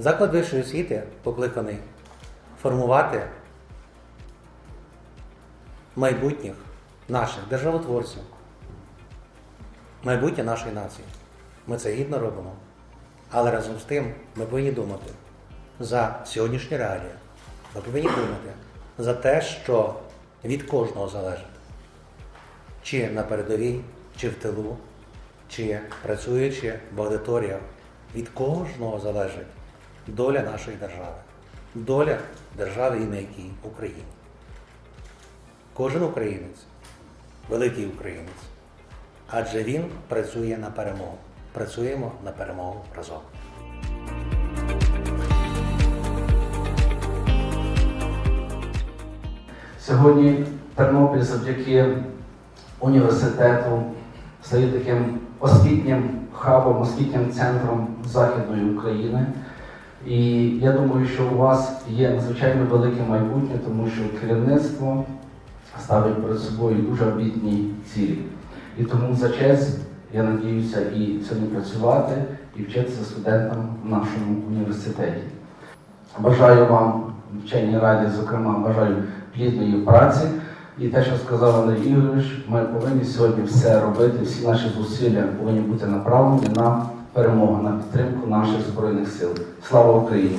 Заклад вищої освіти покликаний формувати майбутніх наших державотворців, майбутнє нашої нації. Ми це гідно робимо. Але разом з тим ми повинні думати за сьогоднішні реалії. Ми повинні думати за те, що від кожного залежить. Чи на передовій, чи в тилу, чи працюючи в аудиторіях, від кожного залежить доля нашої держави, доля держави і на якій Україні. Кожен українець великий українець, адже він працює на перемогу. Працюємо на перемогу разом. Сьогодні Тернопіль завдяки університету стає таким освітнім хабом, освітнім центром Західної України. І я думаю, що у вас є надзвичайно велике майбутнє, тому що керівництво ставить перед собою дуже амбітні цілі. І тому за честь я надіюся і сьогодні працювати і вчитися студентам в нашому університеті. Бажаю вам вченій раді, зокрема, бажаю плідної праці. І те, що сказав Андрій Ігорович, ми повинні сьогодні все робити, всі наші зусилля повинні бути направлені на перемогу, на підтримку наших збройних сил. Слава Україні!